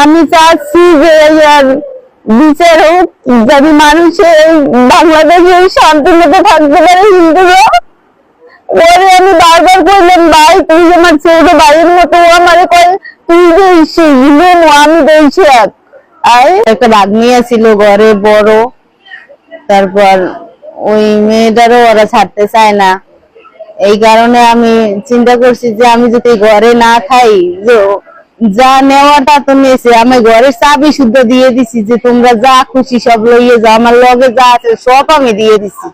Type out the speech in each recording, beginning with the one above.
আমি চাচ্ছি যে বিচার হোক, যদি মানুষের এই বাংলাদেশে শান্তি মতো থাকতে পারে হিন্দুরা। ওরে আমি বারবার কইলাম ভাই, তুই আমার ছোট ভাইয়ের মতো আমারে কয়, তুই যে হিন্দু, আমি বলছি এক আর একটা ভাগ্নি ছিল ঘরে, বড়। তারপর ওই মেয়েটারও ওরা ছাড়তে চায় না। এই কারণে আমি চিন্তা করছি যে, আমি যদি ঘরে না খাই, যে যা নেওয়াটা তো নিয়েছে। আমি ঘরের চাবি শুদ্ধ দিয়ে দিছি যে তোমরা যা খুশি সব লইয়ে যাও। আমার লগে যা আছে সব আমি দিয়ে দিছি।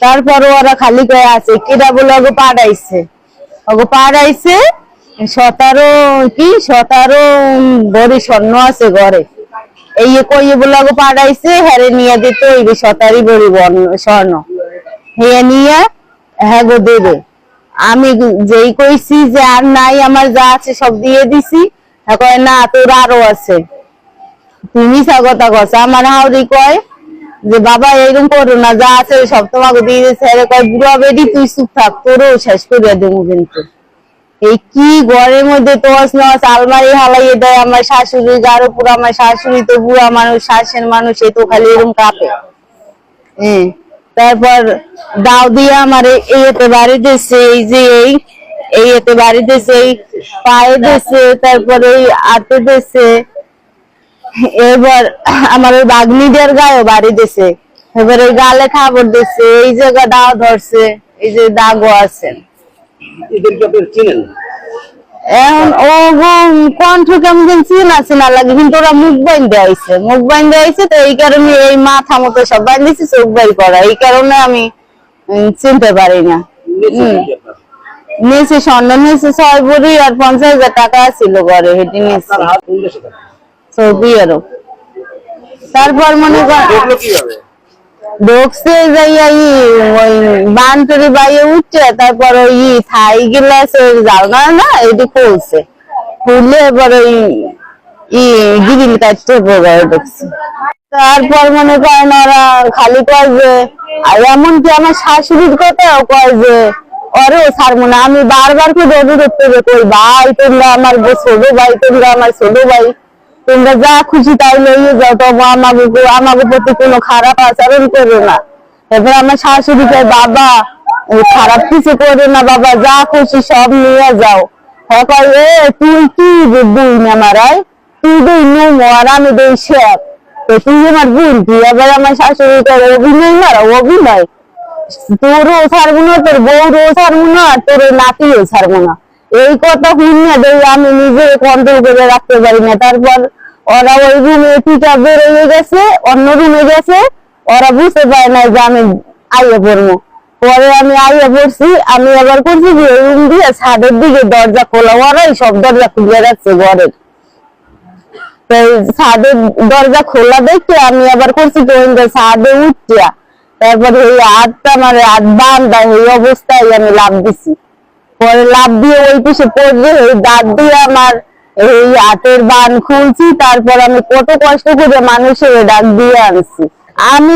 তারপর ওরা খালি করে আছে কেটা বলে ওকে পাঠাইছে ওকে পাঠাইছে সতেরো, কি? সতেরো ভরি স্বর্ণ আছে ঘরে। এই কইয়ে বলে ওকে পাঠাইছে হ্যারে নিয়ে দিতে ওই সতারি বর্ণ- স্বর্ণ। হ্যাঁ নিয়ে হ্যাঁ গো দেবে। আমি যেই কইছি যে আর নাই, আমার যা আছে সব দিয়ে দিছি। কয়, না, তোর আরও আছে। তুমি স্বাগতা কস আমার হাউরি কয় যে, বাবা, এরকম করো না, যা আছে সব তোমাকে দিয়ে দিচ্ছে আরে কয়, বুড়া বেডি তুই চুপ থাক, তোরও শেষ করে দেবো কিন্তু। এই কি ঘরের মধ্যে তোয়াস আলমারি হালাইয়ে দেয় আমার শাশুড়ি গার উপর আমার শাশুড়ি তো বুড়া মানুষ শাসের মানুষ এ তো খালি এরকম কাঁপে। হ্যাঁ। তারপর দাও দিয়ে আমার এই- এই এতে বাড়ি দিচ্ছে এই যে এই এই বাড়ি দিচ্ছে এই পায়ে দিচ্ছে তারপর এই হাতে দিচ্ছে এবার আমার ওই বাগনিদের গায়ে বাড়ি দিছে। এবার এই গালে খাবার দিচ্ছে এই জায়গা দাও ধরছে, এই যে দাগও আছে। এদেরকে আপনি চিনেন? এখন ও কণ্ঠ কেমন যেন চেনা চেনা লাগে কিন্তু ওরা মুখ বাইন্দে আইছে। মুখ বাইন্দে আইছে তো এই কারণে এই মাথা মতো সব বাইন্দিছে চোখ বাই করা। এই কারণে আমি চিনতে পারি না? নিয়েছে স্বর্ণ নিয়েছে ছয় ভরি আর পঞ্চাশ হাজার টাকা ছিল ঘরে হেঁটে নিয়েছে। Saudi Arab. তারপর মনে কর দেখল কীভাবে? ঢুকছে যাইয়া ই ওই বানটরি বাইয়ে উঠছে তারপর ওই থাই গিলাস ওই জালনা না, এটি খুলছে। খুললে এবার ওই ই গিরিল কাটতে পড়ে ঢুকছে। তারপর মনে করেন ওরা খালি কয় যে, আর এমনকি আমার শাশুড়ির কথাও কয় যে, অরে ছাড়বো না আমি বারবার কি করে অনুরোধ করে কই ভাই তোমরা আমার যে ছোট ভাই তোমরা আমার ছোট ভাই। তোমরা যা খুশি তাই লইয়ে যাও, তবু আমাকে আমাকে প্রতি কোনো খারাপ আচরণ করো না। এবার আমার শাশুড়ি কয়, বাবা খারাপ কিছু করো না, বাবা, যা খুশি সব নিয়ে যাও। হ্যাঁ এ, তুই কি দুই না মারাই? তুই দুই নুমো আর আমি দুই শেখ তুই আমার বোন, তুই এবার আমার শাশুড়ি কয়, অভিনয় মারা, অভিনয়। তোরও ছাড়বো না, তোর বউরও ছাড়বো না তোর নাতিও ছাড়বো না। এই কথা শুনে দেই, আমি নিজে কন্ট্রোল করে রাখতে পারি না। তারপর ওরা ওই রুমে টিকা বেরোয় গেছে, অন্য রুমে গেছে, ওরা বুঝতে পারে না যে আমি আইয়ে পড়ব। পরে আমি আইয়ে পড়ছি, আমি আবার করছি যে রুম দিয়ে ছাদের দিকে দরজা খোলা ওরাই সব দরজা খুলে রাখছে ঘরের। তো ছাদের দরজা খোলা দেখে আমি আবার করছি যে ছাদে উঠিয়া, তারপরে এই হাতটা আমার হাত বান্ধা এই অবস্থায় আমি লাভ দিছি। পরে লাভ দিয়ে ওই পিছে পড়লে ওই দাঁত দিয়ে আমার এই আতের বান খুলছি তারপর আমি কত কষ্ট করে মানুষের ডাক দিয়ে আনছি। আমি